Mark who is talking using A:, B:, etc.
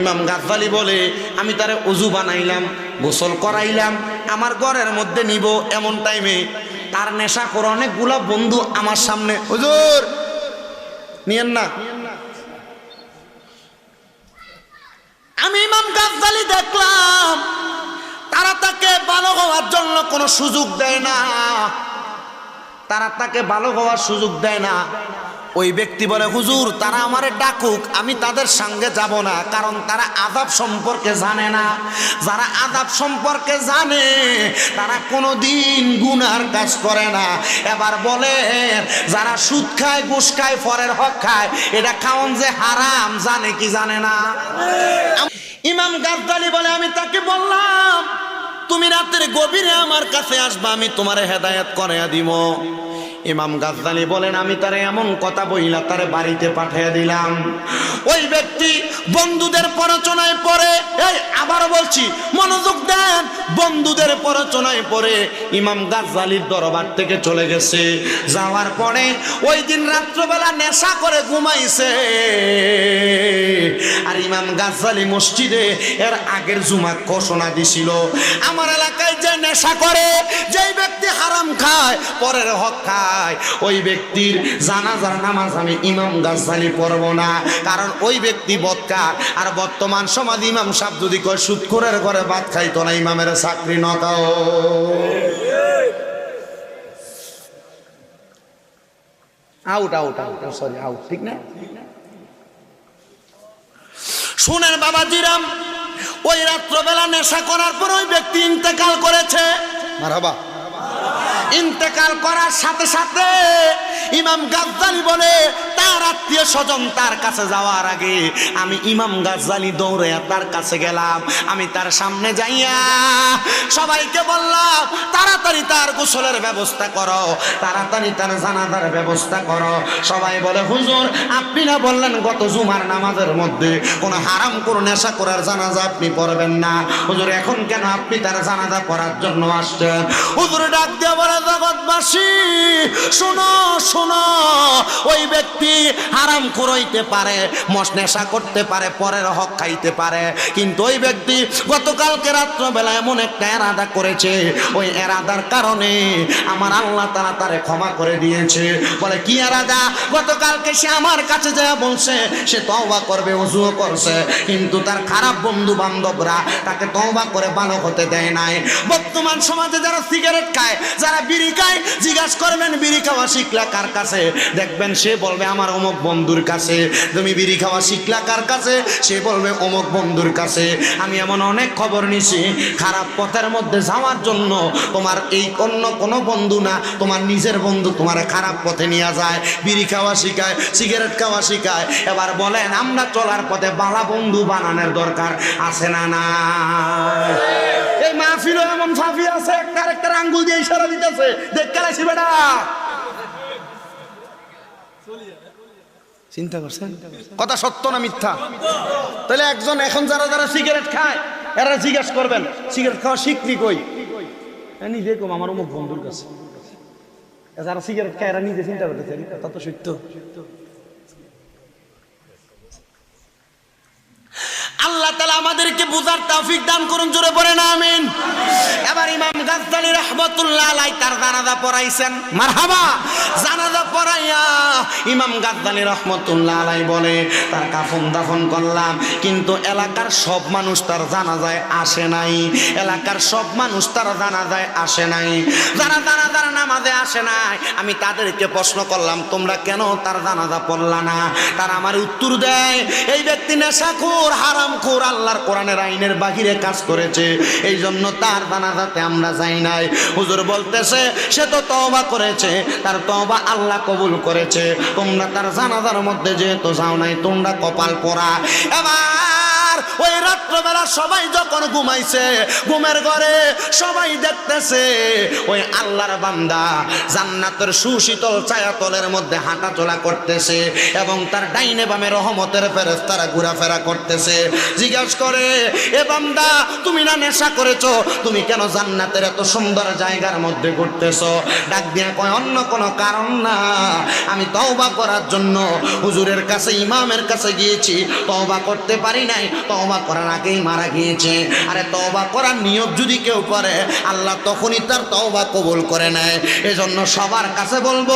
A: ইমাম গাজ্জালি বলে, আমি তারে অজু বানাইলাম, গোসল করাইলাম, আমার ঘরের মধ্যে নিব এমন টাইমে তার নেশা করে অনেকগুলা বন্ধু আমার সামনে। হুজুর, নিয়েন না। আমি ইমাম গাজ্জালি দেখলাম, তারা তাকে ভালো হওয়ার জন্য কোনো সুযোগ দেয় না। তারা তাকে ভালো হওয়ার সুযোগ দেয় না। ওই ব্যক্তি বলে, হুজুর, তারা আমারে ডাকুক, আমি তাদের সঙ্গে যাব না, কারণ তারা আদাব সম্পর্কে জানে না। যারা আদাব সম্পর্কে জানে, তারা কোনো দিন গুনার কাজ করে না। এবার বলে যারা সুদ খায়, ঘুষ খায়, ফরের হক খায়, এটা খাওয়ান যে হারাম, জানে কি জানে না? ইমাম গাজদালি বলে, আমি তাকে বললাম, তুমি রাতের গভীরে আমার কাছে আসবা, আমি তোমার হেদায়েত করে দিব। ইমাম গাজদালি বলেন, আমি তারে এমন কথা বইলা তারে বাড়িতে পাঠিয়ে দিলাম। ওই ব্যক্তি বন্ধুদের পরচনায় পড়ে, এই, আবার বলছি, মনোযোগ দেন। বন্ধুদের পরচনায় পড়ে ইমাম গাজদালির দরবার থেকে চলে গেছে। যাওয়ার পরে ওই দিন রাত্রবেলা নেশা করে ঘুমাইছে। আর ইমাম গাজদালি মসজিদে এর আগের জুমা ঘোষণা দিছিল, আমার এলাকায় যে নেশা করে, যেই ব্যক্তি হারাম খায়, পরের হক খায়। ওই ব্যক্তির জানাজার নামাজ আমি ইমাম গাজদালি পড়ব না। কারণ ওই ব্যক্তি বদকার। আর বর্তমান সমাজ ইমাম সাহেব যদি কয় সুৎখোরের ঘরে ভাত খাইতো না, ইমামের চাকরি নকাও out out out sorry out ঠিক না? শুনেন বাবা জিরাম ওই রাত্রবেলা নেশা করার পর ওই ব্যক্তি ইন্তেকাল করেছে। মারহাবা। ইন্তেকাল করার সাথে সাথে ইমাম গাদ্দারি বলে তার স্বজন তার কাছে যাওয়ার আগে আমি ইমাম গাজ্জালি দৌড়ে তার কাছে গেলাম। আমি তার সামনে যাইয়া সবাইকে বললাম, তাড়াতাড়ি তার গোসলের ব্যবস্থা করো, তাড়াতাড়ি তার জানাজার ব্যবস্থা করো। সবাই বলে, হুজুর, আপনি না বললেন গত জুমার নামাজের মধ্যে কোনো হারাম, কোনো নেশা করার জানাজা আপনি পড়বেন না? হুজুর, এখন কেন আপনি তার জানাজা পড়ার জন্য আসছেন? হুজুর ডাক দিয়ে বলে, জগৎবাসী, শোনো শোনো ব্যক্তি হারাম করইতে পারে, মশ নেশা করতে পারে, পরের হক খাইতে পারে। কিন্তু ওই ব্যক্তি গতকালকে রাত্রবেলা এমন একটা এরাদা করেছে, ওই এরাদার কারণে আমার আল্লাহ তারা তারে ক্ষমা করে দিয়েছে। বলে, কি এরাদা? গতকালকে সে আমার কাছে যা বলছে, সে তওবা করবে অজুও করছে। কিন্তু তার খারাপ বন্ধু বান্ধবরা তাকে তওবা করে ভালো হতে দেয় নাই। বর্তমান সমাজে যারা সিগারেট খায়, যারা বিড়ি খায়, জিজ্ঞাসা করবেন, বিড়ি খাওয়া শিখলা কার কাছে? দেখবেন সে বলবে, আমার অমুক বন্ধুর কাছে তুমি বিড়ি খাওয়া শিখলা কার কাছে? সে বলবে, অমুক বন্ধুর কাছে। আমি এমন অনেক খবর নিছি, খারাপ পথের মধ্যে যাওয়ার জন্য। তোমার এই অন্য কোনো বন্ধু না, তোমার নিজের বন্ধু তোমার খারাপ পথে নিয়ে যায়, বিড়ি খাওয়া শিখায়, সিগারেট খাওয়া শিখায়। এবার বলেন, আমরা চলার পথে বালা বন্ধু বানানোর দরকার আছে না না এই মাহফিলও এমন ফাফি আছে, একটা একটা আঙ্গুল দিয়ে ইশারা দিতেছে। দেখ কেলাইছি বেটা। চিন্তা করছেন? কথা সত্য না মিথ্যা? তাহলে একজন এখন যারা যারা সিগারেট খায়, এরা জিজ্ঞেস করবেন সিগারেট খাওয়া শিখলি কই? নিজে কম, আমার অমুক বন্ধুর কাছে। যারা সিগারেট খায়, এরা নিজে চিন্তা করতেছে তা তো সত্য। আল্লাহ তালা আমাদেরকে বুঝার তৌফিক দান করুন, জোরে পড়ে না আমিন। এবার ইমাম গাজদালি রহমতুল্লাহ আলাই তার জানাজা পড়াইছেন। মারহাবা! জানাজা পড়াইয়া ইমাম গাজদালি রহমতুল্লাহ আলাই বলে, তার কাফন দাফন করলাম, কিন্তু এলাকার সব মানুষ তার জানাজায় আসে নাই। এলাকার সব মানুষ তার জানাজায় আসে নাই। যারা জানাজার নামাজে আসে নাই, আমি তাদেরকে প্রশ্ন করলাম, তোমরা কেন তার জানাজা পড়লা না? তারা আমার উত্তর দেয়, এই ব্যক্তি নেশাখোর, হারামখোর আল্লাহর কোরআনের আইনের বাহিরে কাজ করেছে এই জন্য তার জানাজাতে আমরা যাই নাই। হুজুর বলতেছে, সে তো তওবা করেছে, তার তওবা আল্লাহ কবুল করেছে, তোমরা তার জানাজার মধ্যে যেহেতু যাও নাই, তোমরা কপাল পড়া। এবার ওই রাত্রবেলা সবাই যখন ঘুমাইছে, ঘুমের ঘরে সবাই দেখতেছে, ওই আল্লাহর বান্দা জান্নাতের সুশীতল ছায়াতলের মধ্যে হাঁটাচলা করতেছে এবং তার ডাইনে বামে রহমতের ফেরেস্তারা ঘোরাফেরা করতেছে। জিজ্ঞাসা করে, এ বান্দা, তুমি না নেশা করেছ? তুমি কেন জান্নাতের এত সুন্দর জায়গার মধ্যে ঘুরতেছো? ডাক দিয়া কয়, অন্য কোনো কারণ না। আমি তওবা করার জন্য হুজুরের কাছে, ইমামের কাছে গিয়েছি। তওবা করতে পারি নাই তওবা করার আগেই মারা গিয়েছে। আরে তওবা করার নিয়ত যদি কেউ করে, আল্লাহ তখনই তার তওবা কবুল করে নেয়। এজন্য সবার কাছে বলব